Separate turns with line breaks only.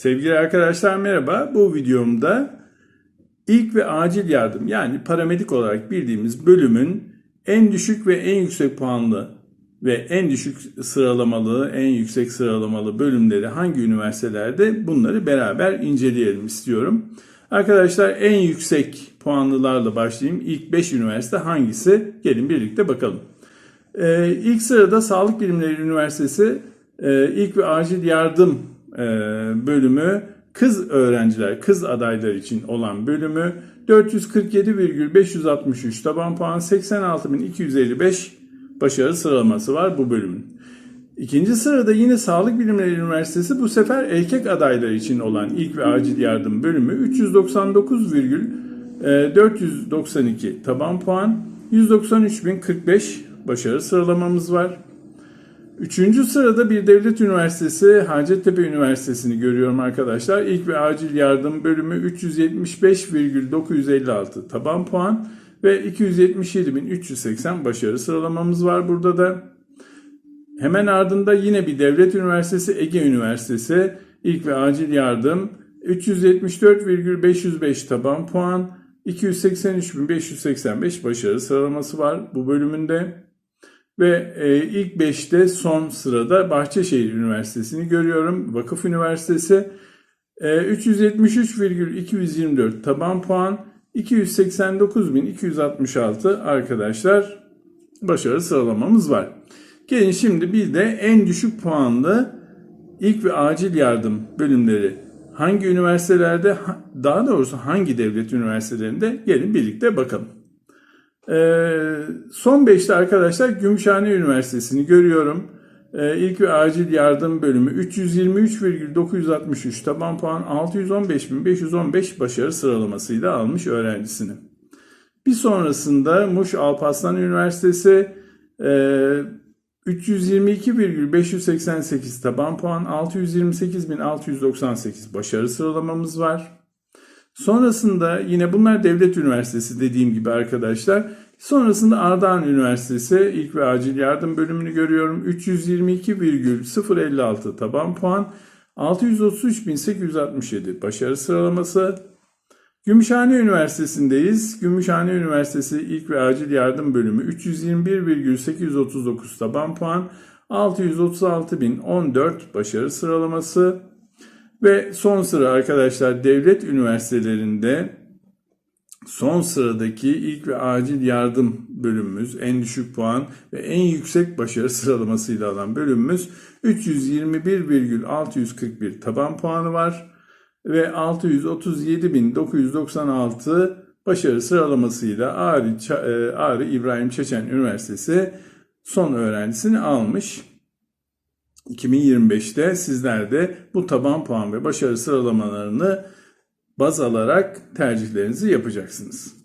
Sevgili arkadaşlar merhaba. Bu videomda ilk ve acil yardım yani paramedik olarak bildiğimiz bölümün en düşük ve en yüksek puanlı ve en düşük sıralamalı, en yüksek sıralamalı bölümleri hangi üniversitelerde bunları beraber inceleyelim istiyorum. Arkadaşlar en yüksek puanlılarla başlayayım. İlk 5 üniversite hangisi? Gelin birlikte bakalım. Ee, ilk sırada Sağlık Bilimleri Üniversitesi e, ilk ve acil yardım bölümü kız öğrenciler, kız adaylar için olan bölümü 447,563 taban puan 86.255 başarı sıralaması var bu bölümün. İkinci sırada yine Sağlık Bilimleri Üniversitesi bu sefer erkek adaylar için olan ilk ve acil yardım bölümü 399,492 taban puan 193.045 başarı sıralamamız var. Üçüncü sırada bir devlet üniversitesi Hacettepe Üniversitesi'ni görüyorum arkadaşlar. İlk ve acil yardım bölümü 375,956 taban puan ve 277.380 başarı sıralamamız var burada da. Hemen ardında yine bir devlet üniversitesi Ege Üniversitesi ilk ve acil yardım 374,505 taban puan 283.585 başarı sıralaması var bu bölümünde. Ve e, ilk 5'te son sırada Bahçeşehir Üniversitesi'ni görüyorum. Vakıf Üniversitesi e, 373,224 taban puan 289.266 arkadaşlar başarı sıralamamız var. Gelin şimdi bir de en düşük puanlı ilk ve acil yardım bölümleri hangi üniversitelerde daha doğrusu hangi devlet üniversitelerinde gelin birlikte bakalım. Ee, son 5'te arkadaşlar Gümüşhane Üniversitesi'ni görüyorum. Ee, ilk ve acil yardım bölümü 323,963 taban puan 615.515 başarı sıralamasıyla almış öğrencisini. Bir sonrasında Muş Alparslan Üniversitesi e, 322,588 taban puan 628.698 başarı sıralamamız var. Sonrasında yine bunlar devlet üniversitesi dediğim gibi arkadaşlar. Sonrasında Ardahan Üniversitesi ilk ve acil yardım bölümünü görüyorum. 322,056 taban puan. 633.867 başarı sıralaması. Gümüşhane Üniversitesi'ndeyiz. Gümüşhane Üniversitesi ilk ve acil yardım bölümü 321,839 taban puan. 636.014 başarı sıralaması. Ve son sıra arkadaşlar devlet üniversitelerinde son sıradaki ilk ve acil yardım bölümümüz en düşük puan ve en yüksek başarı sıralamasıyla alan bölümümüz 321,641 taban puanı var ve 637.996 başarı sıralamasıyla Ağrı, Ağrı İbrahim Çeçen Üniversitesi son öğrencisini almış. 2025'te sizler de bu taban puan ve başarı sıralamalarını baz alarak tercihlerinizi yapacaksınız.